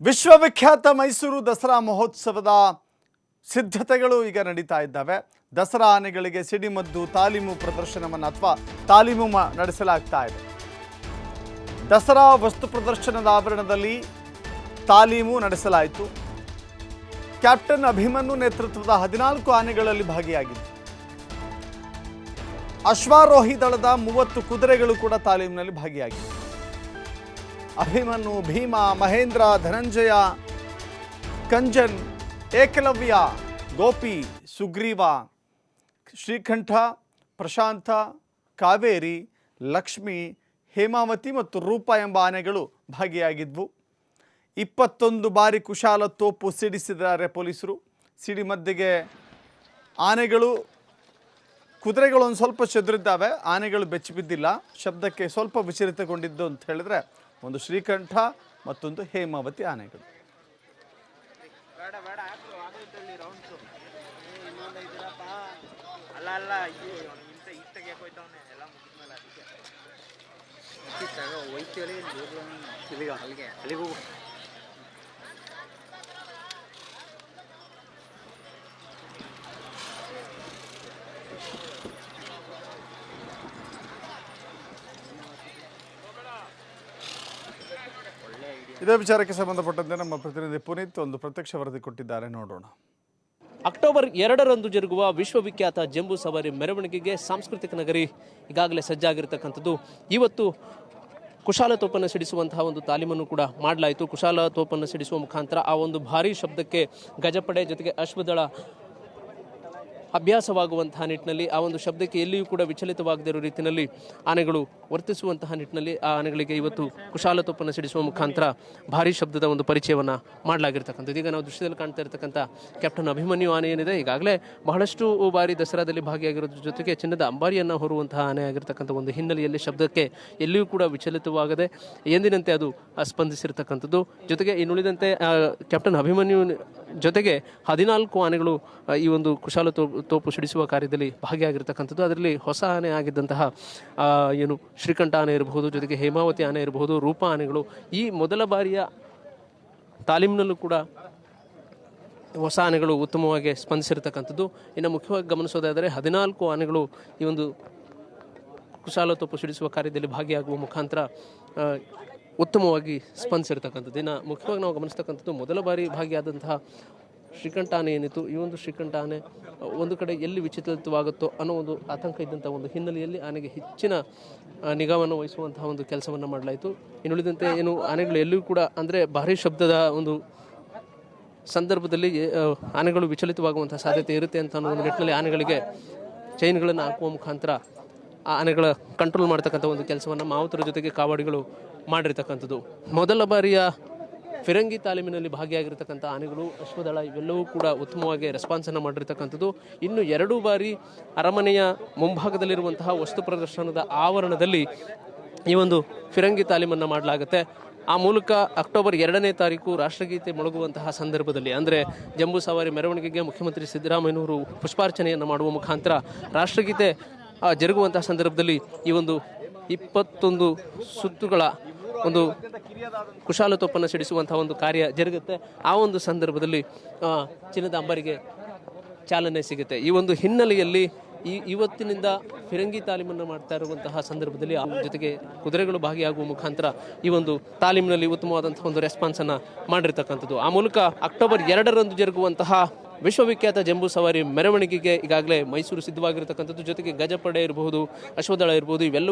ವಿಶ್ವವಿಖ್ಯಾತ ಮೈಸೂರು ದಸರಾ ಮಹೋತ್ಸವದ ಸಿದ್ಧತೆಗಳು ಈಗ ನಡೀತಾ ಇದ್ದಾವೆ. ದಸರಾ ಆನೆಗಳಿಗೆ ಸಿಡಿಮದ್ದು, ತಾಲೀಮು ಪ್ರದರ್ಶನವನ್ನು ಅಥವಾ ತಾಲೀಮು ನಡೆಸಲಾಗ್ತಾ ಇದೆ. ದಸರಾ ವಸ್ತು ಪ್ರದರ್ಶನದ ಆವರಣದಲ್ಲಿ ತಾಲೀಮು ನಡೆಸಲಾಯಿತು. ಕ್ಯಾಪ್ಟನ್ ಅಭಿಮನ್ಯು ನೇತೃತ್ವದ ಹದಿನಾಲ್ಕು ಆನೆಗಳಲ್ಲಿ ಭಾಗಿಯಾಗಿತ್ತು ಅಶ್ವಾರೋಹಿ ದಳದ ಮೂವತ್ತು ಕುದುರೆಗಳು ಕೂಡ ತಾಲೀಮಿನಲ್ಲಿ ಭಾಗಿಯಾಗಿವೆ. ಅಭಿಮನ್ಯು, ಭೀಮ, ಮಹೇಂದ್ರ, ಧನಂಜಯ, ಕಂಜನ್, ಏಕಲವ್ಯ, ಗೋಪಿ, ಸುಗ್ರೀವ, ಶ್ರೀಕಂಠ, ಪ್ರಶಾಂತ, ಕಾವೇರಿ, ಲಕ್ಷ್ಮಿ, ಹೇಮಾವತಿ ಮತ್ತು ರೂಪ ಎಂಬ ಆನೆಗಳು ಭಾಗಿಯಾಗಿದ್ವು. ಇಪ್ಪತ್ತೊಂದು ಬಾರಿ ಕುಶಾಲ ತೋಪು ಸಿಡಿಸಿದ್ದಾರೆ ಪೊಲೀಸರು. ಸಿಡಿ ಮಧ್ಯೆಗೆ ಆನೆಗಳು ಕುದುರೆಗಳು ಒಂದು ಸ್ವಲ್ಪ ಚದುರಿದ್ದಾವೆ. ಆನೆಗಳು ಬೆಚ್ಚಿಬಿದ್ದಿಲ್ಲ ಶಬ್ದಕ್ಕೆ ಸ್ವಲ್ಪ ವಿಚಲಿತಗೊಂಡಿದ್ದು ಅಂತ ಹೇಳಿದ್ರೆ ಒಂದು ಶ್ರೀಕಂಠ ಮತ್ತೊಂದು ಹೇಮಾವತಿ ಆನೆಗಳು. ಬೇಡ ಇದೇ ವಿಚಾರಕ್ಕೆ ಸಂಬಂಧಪಟ್ಟಂತೆ ನಮ್ಮ ಪ್ರತಿನಿಧಿ ಪುನೀತ್ ಒಂದು ಪ್ರತ್ಯಕ್ಷ ವರದಿ ಕೊಟ್ಟಿದ್ದಾರೆ. ನೋಡೋಣ. ಅಕ್ಟೋಬರ್ ಎರಡರಂದು ಜರುಗುವ ವಿಶ್ವವಿಖ್ಯಾತ ಜಂಬೂ ಸವಾರಿ ಮೆರವಣಿಗೆಗೆ ಸಾಂಸ್ಕೃತಿಕ ನಗರಿ ಈಗಾಗಲೇ ಸಜ್ಜಾಗಿರ್ತಕ್ಕಂಥದ್ದು. ಇವತ್ತು ಕುಶಾಲ ತೋಪನ್ನು ಸಿಡಿಸುವಂತಹ ಒಂದು ತಾಲೀಮನ್ನು ಕೂಡ ಮಾಡಲಾಯಿತು. ಕುಶಾಲ ತೋಪನ್ನು ಸಿಡಿಸುವ ಮುಖಾಂತರ ಆ ಒಂದು ಭಾರೀ ಶಬ್ದಕ್ಕೆ ಗಜಪಡೆ ಜೊತೆಗೆ ಅಶ್ವದಳ ಅಭ್ಯಾಸವಾಗುವಂತಹ ನಿಟ್ಟಿನಲ್ಲಿ ಆ ಒಂದು ಶಬ್ದಕ್ಕೆ ಎಲ್ಲಿಯೂ ಕೂಡ ವಿಚಲಿತವಾಗದಿರೋ ರೀತಿಯಲ್ಲಿ ಆನೆಗಳು ವರ್ತಿಸುವಂತಹ ನಿಟ್ಟಿನಲ್ಲಿ ಆ ಆನೆಗಳಿಗೆ ಇವತ್ತು ಕುಶಾಲ ತೋಪನ್ನು ಸಿಡಿಸುವ ಮುಖಾಂತರ ಭಾರಿ ಶಬ್ದದ ಒಂದು ಪರಿಚಯವನ್ನು ಮಾಡಲಾಗಿರ್ತಕ್ಕಂಥದ್ದು. ಈಗ ನಾವು ದೃಶ್ಯದಲ್ಲಿ ಕಾಣ್ತಾ ಇರತಕ್ಕಂಥ ಕ್ಯಾಪ್ಟನ್ ಅಭಿಮನ್ಯು ಆನೆ ಏನಿದೆ, ಈಗಾಗಲೇ ಬಹಳಷ್ಟು ಬಾರಿ ದಸರಾದಲ್ಲಿ ಭಾಗಿಯಾಗಿರೋದ್ರ ಜೊತೆಗೆ ಚಿನ್ನದ ಅಂಬಾರಿಯನ್ನು ಹೊರುವಂತಹ ಆನೆ ಆಗಿರ್ತಕ್ಕಂಥ ಒಂದು ಹಿನ್ನೆಲೆಯಲ್ಲಿ ಶಬ್ದಕ್ಕೆ ಎಲ್ಲಿಯೂ ಕೂಡ ವಿಚಲಿತವಾಗದೆ ಎಂದಿನಂತೆ ಅದು ಸ್ಪಂದಿಸಿರ್ತಕ್ಕಂಥದ್ದು. ಜೊತೆಗೆ ಇನ್ನುಳಿದಂತೆ ಕ್ಯಾಪ್ಟನ್ ಅಭಿಮನ್ಯು ಜೊತೆಗೆ ಹದಿನಾಲ್ಕು ಆನೆಗಳು ಈ ಒಂದು ಕುಶಾಲ ತೋ, ತೋಪು ಸಿಡಿಸುವ ಕಾರ್ಯದಲ್ಲಿ ಭಾಗಿಯಾಗಿರ್ತಕ್ಕಂಥದ್ದು. ಅದರಲ್ಲಿ ಹೊಸ ಆನೆ ಆಗಿದ್ದಂತಹ ಏನು ಶ್ರೀಕಂಠ ಆನೆ ಇರಬಹುದು, ಜೊತೆಗೆ ಹೇಮಾವತಿ ಆನೆ ಇರಬಹುದು, ರೂಪ ಆನೆಗಳು. ಈ ಮೊದಲ ಬಾರಿಯ ತಾಲೀಮಿನಲ್ಲೂ ಕೂಡ ಹೊಸ ಆನೆಗಳು ಉತ್ತಮವಾಗಿ ಸ್ಪಂದಿಸಿರ್ತಕ್ಕಂಥದ್ದು. ಇನ್ನು ಮುಖ್ಯವಾಗಿ ಗಮನಿಸೋದಾದರೆ ಹದಿನಾಲ್ಕು ಆನೆಗಳು ಈ ಒಂದು ಕುಶಾಲ ತೋಪು ಸಿಡಿಸುವ ಕಾರ್ಯದಲ್ಲಿ ಭಾಗಿಯಾಗುವ ಮುಖಾಂತರ ಉತ್ತಮವಾಗಿ ಸ್ಪಂದಿಸಿರ್ತಕ್ಕಂಥದ್ದು ಇನ್ನು ಮುಖ್ಯವಾಗಿ ನಾವು ಗಮನಿಸ್ತಕ್ಕಂಥದ್ದು ಮೊದಲ ಬಾರಿ ಭಾಗಿಯಾದಂತಹ ಶ್ರೀಕಂಠ ಆನೆ ಏನಿತ್ತು, ಈ ಒಂದು ಶ್ರೀಕಂಠ ಆನೆ ಒಂದು ಕಡೆ ಎಲ್ಲಿ ವಿಚಲಿತವಾಗುತ್ತೋ ಅನ್ನೋ ಒಂದು ಆತಂಕ ಇದ್ದಂಥ ಒಂದು ಹಿನ್ನೆಲೆಯಲ್ಲಿ ಆನೆಗೆ ಹೆಚ್ಚಿನ ನಿಗಾವನ್ನು ವಹಿಸುವಂತಹ ಒಂದು ಕೆಲಸವನ್ನು ಮಾಡಲಾಯಿತು. ಇನ್ನುಳಿದಂತೆ ಏನು ಆನೆಗಳು ಎಲ್ಲೂ ಕೂಡ ಅಂದರೆ ಭಾರಿ ಶಬ್ದದ ಒಂದು ಸಂದರ್ಭದಲ್ಲಿ ಆನೆಗಳು ವಿಚಲಿತವಾಗುವಂಥ ಸಾಧ್ಯತೆ ಇರುತ್ತೆ ಅಂತ ಅನ್ನೋ ಒಂದು ನಿಟ್ಟಿನಲ್ಲಿ ಆನೆಗಳಿಗೆ ಚೈನ್ಗಳನ್ನು ಹಾಕುವ ಮುಖಾಂತರ ಆ ಆನೆಗಳ ಕಂಟ್ರೋಲ್ ಮಾಡ್ತಕ್ಕಂಥ ಒಂದು ಕೆಲಸವನ್ನು ಮಾವುತರ ಜೊತೆಗೆ ಕಾವಾಡಿಗಳು ಮಾಡಿರ್ತಕ್ಕಂಥದ್ದು. ಮೊದಲ ಬಾರಿಯ ಫಿರಂಗಿ ತಾಲೀಮಿನಲ್ಲಿ ಭಾಗಿಯಾಗಿರ್ತಕ್ಕಂಥ ಆನೆಗಳು ಅಶ್ವದಳ ಇವೆಲ್ಲವೂ ಕೂಡ ಉತ್ತಮವಾಗಿ ರೆಸ್ಪಾನ್ಸನ್ನು ಮಾಡಿರ್ತಕ್ಕಂಥದ್ದು. ಇನ್ನು ಎರಡು ಬಾರಿ ಅರಮನೆಯ ಮುಂಭಾಗದಲ್ಲಿರುವಂತಹ ವಸ್ತು ಪ್ರದರ್ಶನದ ಆವರಣದಲ್ಲಿ ಈ ಒಂದು ಫಿರಂಗಿ ತಾಲೀಮನ್ನು ಮಾಡಲಾಗುತ್ತೆ. ಆ ಮೂಲಕ ಅಕ್ಟೋಬರ್ ಎರಡನೇ ತಾರೀಕು ರಾಷ್ಟ್ರಗೀತೆ ಮೊಳಗುವಂತಹ ಸಂದರ್ಭದಲ್ಲಿ, ಅಂದರೆ ಜಂಬೂ ಸವಾರಿ ಮೆರವಣಿಗೆಗೆ ಮುಖ್ಯಮಂತ್ರಿ ಸಿದ್ದರಾಮಯ್ಯನವರು ಪುಷ್ಪಾರ್ಚನೆಯನ್ನು ಮಾಡುವ ಮುಖಾಂತರ ರಾಷ್ಟ್ರಗೀತೆ ಆ, ಜರುಗುವಂತಹ ಸಂದರ್ಭದಲ್ಲಿ ಈ ಒಂದು ಇಪ್ಪತ್ತೊಂದು ಸುತ್ತುಗಳ ಒಂದು ಕುಶಾಲ ತೋಪನ್ನು ಸಿಡಿಸುವಂತಹ ಒಂದು ಕಾರ್ಯ ಜರುಗುತ್ತೆ. ಆ ಒಂದು ಸಂದರ್ಭದಲ್ಲಿ ಚಿನ್ನದ ಅಂಬರಿಗೆ ಚಾಲನೆ ಸಿಗುತ್ತೆ. ಈ ಒಂದು ಹಿನ್ನೆಲೆಯಲ್ಲಿ ಈ ಇವತ್ತಿನಿಂದ ಫಿರಂಗಿ ತಾಲೀಮನ್ನು ಮಾಡ್ತಾ ಇರುವಂತಹ ಸಂದರ್ಭದಲ್ಲಿ ಆ ಜೊತೆಗೆ ಕುದುರೆಗಳು ಭಾಗಿಯಾಗುವ ಮುಖಾಂತರ ಈ ಒಂದು ತಾಲೀಮಿನಲ್ಲಿ ಉತ್ತಮವಾದಂತಹ ಒಂದು ರೆಸ್ಪಾನ್ಸನ್ನು ಮಾಡಿರ್ತಕ್ಕಂಥದ್ದು. ಆ ಮೂಲಕ ಅಕ್ಟೋಬರ್ ಎರಡರಂದು ಜರುಗುವಂತಹ ವಿಶ್ವವಿಖ್ಯಾತ ಜಂಬೂ ಸವಾರಿ ಮೆರವಣಿಗೆಗೆ ಈಗಾಗಲೇ ಮೈಸೂರು ಸಿದ್ಧವಾಗಿರತಕ್ಕಂಥದ್ದು. ಜೊತೆಗೆ ಗಜಪಡೆ ಇರಬಹುದು ಅಶ್ವದಳ ಇರಬಹುದು ಇವೆಲ್ಲವೂ